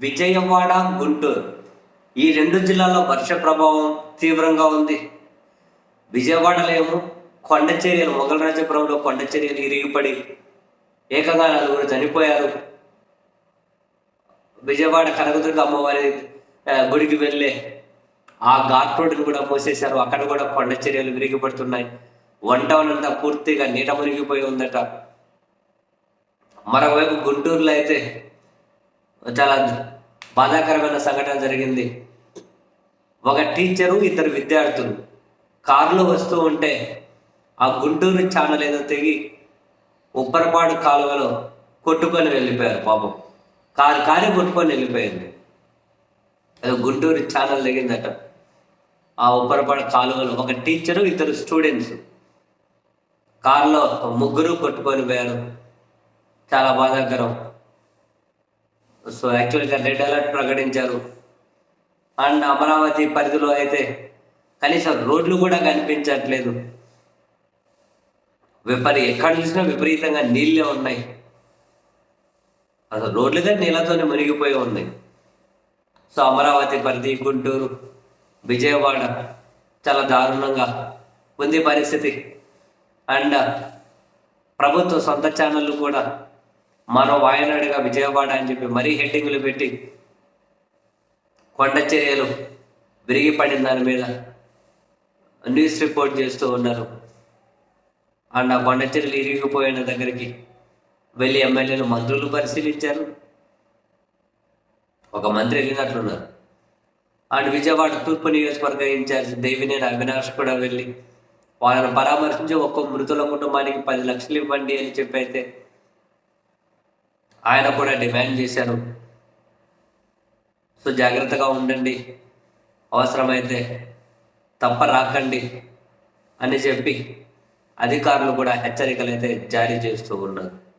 విజయవాడ గుంటూరు. ఈ రెండు జిల్లాల్లో వర్ష ప్రభావం తీవ్రంగా ఉంది. విజయవాడలో ఏమో కొండ చర్యలు మొగలరాజపురంలో కొండ చర్యలు ఇరిగిపడి ఏకంగా నలుగురు చనిపోయారు. విజయవాడ కనకదుర్గ అమ్మవారి గుడికి వెళ్ళే ఆ ఘాట్ రోడ్డును కూడా మూసేశారు. అక్కడ కూడా కొండ చర్యలు విరిగిపడుతున్నాయి. వన్ టౌన్ అంతా పూర్తిగా నీట మునిగిపోయి ఉందట. మరోవైపు గుంటూరులో అయితే చాలా బాధాకరమైన సంఘటన జరిగింది. ఒక టీచరు ఇద్దరు విద్యార్థులు కారులో వస్తూ ఉంటే ఆ గుంటూరు ఛానల్ ఏదో తెగి ఉప్పరపాడు కాలువలో కొట్టుకొని వెళ్ళిపోయారు పాపం. కారు కారే కొట్టుకొని వెళ్ళిపోయింది. ఏదో గుంటూరు ఛానల్ తెగిందట. ఆ ఉప్పరపాడు కాలువలో ఒక టీచరు ఇద్దరు స్టూడెంట్స్ కారులో ముగ్గురు కొట్టుకొని పోయారు. చాలా బాధాకరం. సో యాక్చువల్గా రెడ్ అలర్ట్ ప్రకటించారు. అండ్ అమరావతి పరిధిలో అయితే కనీసం రోడ్లు కూడా కనిపించట్లేదు. విపరీ ఎక్కడ చూసినా విపరీతంగా నీళ్ళే ఉన్నాయి. అసలు రోడ్లుగా నీళ్ళతోనే మునిగిపోయి ఉన్నాయి. సో అమరావతి పరిధి గుంటూరు విజయవాడ చాలా దారుణంగా ఉంది పరిస్థితి. అండ్ ప్రభుత్వ సొంత ఛానళ్ళు కూడా మరో వాయనాడుగా విజయవాడ అని చెప్పి మరీ హెడ్డింగ్లు పెట్టి కొండ చర్యలు విరిగిపడిన దాని మీద న్యూస్ రిపోర్ట్ చేస్తూ ఉన్నారు. అండ్ ఆ కొండ చర్యలు ఇరిగిపోయిన దగ్గరికి వెళ్ళి ఎమ్మెల్యేలు మంత్రులు పరిశీలించారు. ఒక మంత్రి వెళ్ళినట్లున్నారు. అండ్ విజయవాడ తూర్పు నియోజకవర్గ ఇన్ఛార్జ్ దేవినేని అవినాష్ కూడా వెళ్ళి వాళ్ళని పరామర్శించి ఒక్కో మృతుల కుటుంబానికి పది లక్షలు ఇవ్వండి అని చెప్పి అయితే ఆయన కూడా డిమాండ్ చేశారు. సో జాగ్రత్తగా ఉండండి. అవసరమైతే తప్ప రాకండి అని చెప్పి అధికారులు కూడా హెచ్చరికలు అయితే జారీ చేస్తూ ఉన్నారు.